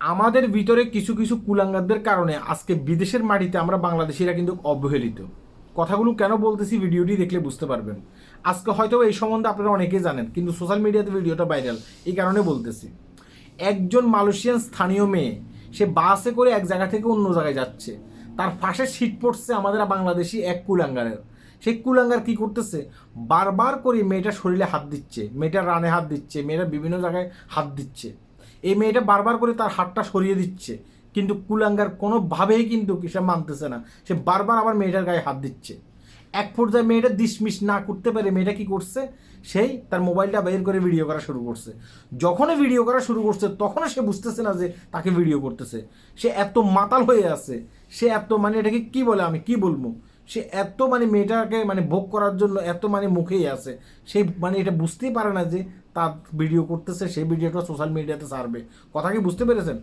আমাদের ভিতরে কিছু কিছু কুলাঙ্গারদের কারণে আজকে বিদেশের মাটিতে আমরা বাংলাদেশিরা কিন্তু অবহেলিত। কথাগুলো কেন বলতেছি ভিডিওটি দেখলে বুঝতে পারবেন। আজকে হয়তো এই সম্বন্ধে আপনারা অনেকেই জানেন, কিন্তু সোশ্যাল মিডিয়াতে ভিডিওটা ভাইরাল, এই কারণে বলতেছি। একজন মালয়েশিয়ান স্থানীয় মেয়ে, সে বাসে করে এক জায়গা থেকে অন্য জায়গায় যাচ্ছে। তার পাশে সিট পড়ছে আমাদের বাংলাদেশি এক কুলাঙ্গারের। সেই কুলাঙ্গার কি করতেছে? বারবার করে মেয়েটার শরীরে হাত দিচ্ছে, মেয়েটার রানে হাত দিচ্ছে মেয়েটা বিভিন্ন জায়গায় হাত দিচ্ছে। এই মেয়েটা বারবার করে তার হাতটা সরিয়ে দিচ্ছে। কিন্তু কুলাঙ্গার কোনোভাবেই কিন্তু সে মানতেছে না। সে বারবার আবার মেয়েটার গায়ে হাত দিচ্ছে। এক পর্যায়ে মেয়েটা ডিসমিস না করতে পারে মেয়েটা কি করছে? সেই তার মোবাইলটা বের করে ভিডিও করা শুরু করছে। যখনই ভিডিও করা শুরু করছে তখনও সে বুঝতেছে না যে তাকে ভিডিও করতেছে। সে এত মাতাল হয়ে আছে। সে এত মানে এটাকে কি বলে আমি কি বলব? সে এত মানে মেয়েটাকে মানে ভোগ করার জন্য এত মানে মুখেই আছে। সে মানে এটা বুঝতেই পারে না যে তার ভিডিও করতেছে সেই ভিডিওটা সোশ্যাল মিডিয়াতে ছাড়বে। কথা কি বুঝতে পেরেছেন?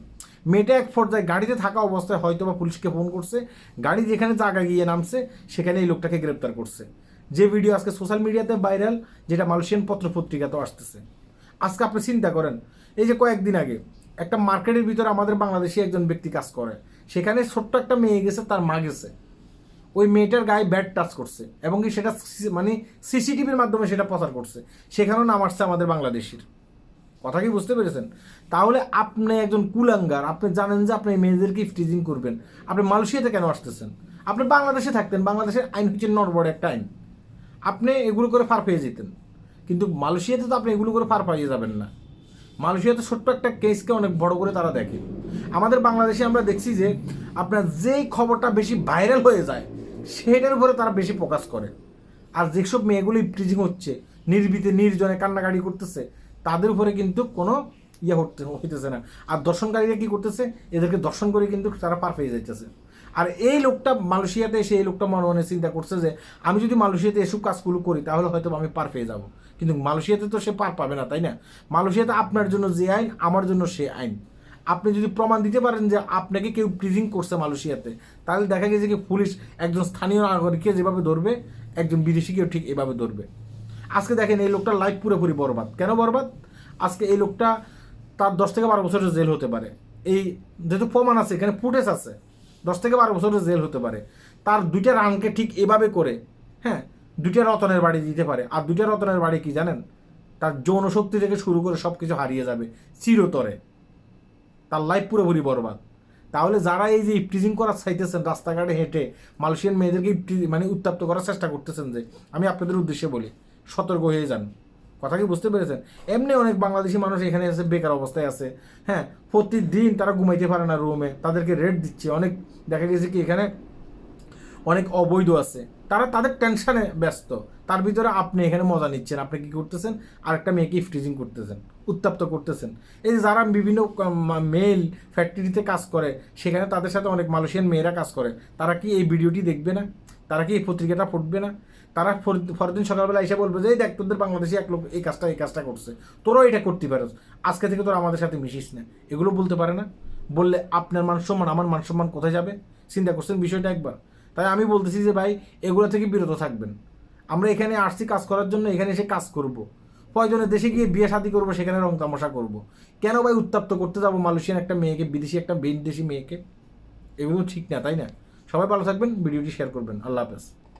মেয়েটা এক পর্যায়ে গাড়িতে থাকা অবস্থায় হয়তো বা পুলিশকে ফোন করছে। গাড়ি যেখানে জায়গা গিয়ে নামছে, সেখানে এই লোকটাকে গ্রেপ্তার করছে। যে ভিডিও আজকে সোশ্যাল মিডিয়াতে ভাইরাল যেটা মালয়েশিয়ান পত্র পত্রিকাতেও আসতেছে। আজকে আপনি চিন্তা করেন, এই যে কয়েকদিন আগে একটা মার্কেটের ভিতরে আমাদের বাংলাদেশি একজন ব্যক্তি কাজ করে। সেখানে ছোট্ট একটা মেয়ে গেছে, তার মা গেছে। ওই মেয়েটার গায়ে ব্যাড টাচ করছে এবং কি সেটা মানে সিসিটিভির মাধ্যমে সেটা প্রচার করছে। সেখানেও নাম আসছে আমাদের বাংলাদেশের। কথা কি বুঝতে পেরেছেন? তাহলে আপনি একজন কুলাঙ্গার, আপনি জানেন যে আপনি মেয়েদেরকে ইফটিজিং করবেন। আপনি মালয়েশিয়াতে কেন আসতেছেন? আপনি বাংলাদেশে থাকতেন, বাংলাদেশের আইন হচ্ছে নরবড় একটা আইন। আপনি এগুলো করে পার পেয়ে যেতেন। কিন্তু মালয়েশিয়াতে তো আপনি এগুলো করে পার পাইয়ে যাবেন না। মালয়েশিয়াতে ছোট্ট একটা কেসকে অনেক বড় করে তারা দেখে। আমাদের বাংলাদেশে আমরা দেখছি যে আপনার যেই খবরটা বেশি ভাইরাল হয়ে যায় সেটার উপরে তারা বেশি ফোকাস করে। আর যেসব মেয়েগুলো ইফটিজিং হচ্ছে, নির্বিতে, নির্জনে কান্নাকাটি করতেছে, তাদের উপরে কিন্তু কোনো ইয়ে হতে হইতেছে না। আর দর্শনকারীরা কি করতেছে? এদেরকে দর্শন করে কিন্তু তারা পার পেয়ে যাইতেছে। আর এই লোকটা মালয়েশিয়াতে এসে এই লোকটা মনে মনে চিন্তা করছে যে, আমি যদি মালয়েশিয়াতে এসব কাজগুলো করি, তাহলে হয়তো আমি পার পেয়ে যাব। কিন্তু মালয়েশিয়াতে তো সে পার পাবে না, তাই না? মালয়েশিয়াতে আপনার জন্য যে আইন, আমার জন্য সে আইন। আপনি যদি প্রমাণ দিতে পারেন যে আপনাকে কেউ প্রিজিং করছে মালয়েশিয়াতে, তাহলে দেখা গেছে কি পুলিশ একজন স্থানীয় নাগরিককে যেভাবে ধরবে, একজন বিদেশিকেও ঠিক এভাবে ধরবে। আজকে দেখেন এই লোকটা লাইফ পুরোপুরি বরবাদ। কেন বরবাদ? আজকে এই লোকটা তার দশ থেকে বারো বছরের জেল হতে পারে। এই যেহেতু প্রমাণ আছে, এখানে ফুটেজ আছে, দশ থেকে বারো বছরের জেল হতে পারে। তার দুইটা রানকে ঠিক এভাবে করে হ্যাঁ দুইটা রতনের বাড়ি দিতে পারে। আর দুইটা রতনের বাড়ি কি জানেন? তার যৌন শক্তি থেকে শুরু করে সব কিছু হারিয়ে যাবে, চিরতরে। তার লাইফ পুরোপুরি বরবাদ। তাহলে যারা এই যে ইফটিজিং করার চাইতেছেন, রাস্তাঘাটে হেঁটে মালয়েশিয়ান মেয়েদেরকে মানে উত্তাপ্ত করার চেষ্টা করতেছেন যে, আমি আপনাদের উদ্দেশ্যে বলি, সতর্ক হয়ে যান। কথা কি বুঝতে পেরেছেন? এমনি অনেক বাংলাদেশি মানুষ এখানে এসে বেকার অবস্থায় আছে। হ্যাঁ প্রতিদিন তারা ঘুমাইতে পারে না রুমে তাদেরকে রেট দিচ্ছে। অনেক দেখা গেছে কি এখানে অনেক অবৈধ আছে। তারা তাদের টেনশনে ব্যস্ত। তার ভিতরে আপনি এখানে মজা নিচ্ছেন, আপনি কি করতেছেন? আরেকটা মেয়েকে ইফটিজিং করতেছেন, উত্তপ্ত করতেছেন। এই যারা বিভিন্ন মেল ফ্যাক্টরিতে কাজ করে, সেখানে তাদের সাথে অনেক মালয়েশিয়ান মেয়েরা কাজ করে। তারা কি এই ভিডিওটি দেখবে না? তারা কি এই পত্রিকাটা পড়বে না? তারা পর- পরের সকালবেলা এসে বলবে যে, এই দেখ, তোদের বাংলাদেশে এক লোক এই কাজটা এই কাজটা করছে। তোরাও এটা করতে পারোস আজকে থেকে তোরা আমাদের সাথে মিশিস না। এগুলো বলতে পারে না। বললে, আপনার মান সম্মান, আমার মান সম্মান কোথায় যাবে? চিন্তা করছেন বিষয়টা একবার। তাই আমি বলতেছি যে, ভাই, এগুলো থেকে বিরত থাকবেন। আমরা এখানে আসছি কাজ করার জন্য, এখানে এসে কাজ করব। কয়জনের দেশে গিয়ে বিয়ে শাদি করব, সেখানে রং তামাশা করব। কেন ভাই উত্তপ্ত করতে যাব মালয়েশিয়ান একটা মেয়েকে, বিদেশি একটা বিদেশি মেয়েকে? এগুলো ঠিক না, তাই না? সবাই ভালো থাকবেন, ভিডিওটি শেয়ার করবেন। আল্লাহ হাফেজ।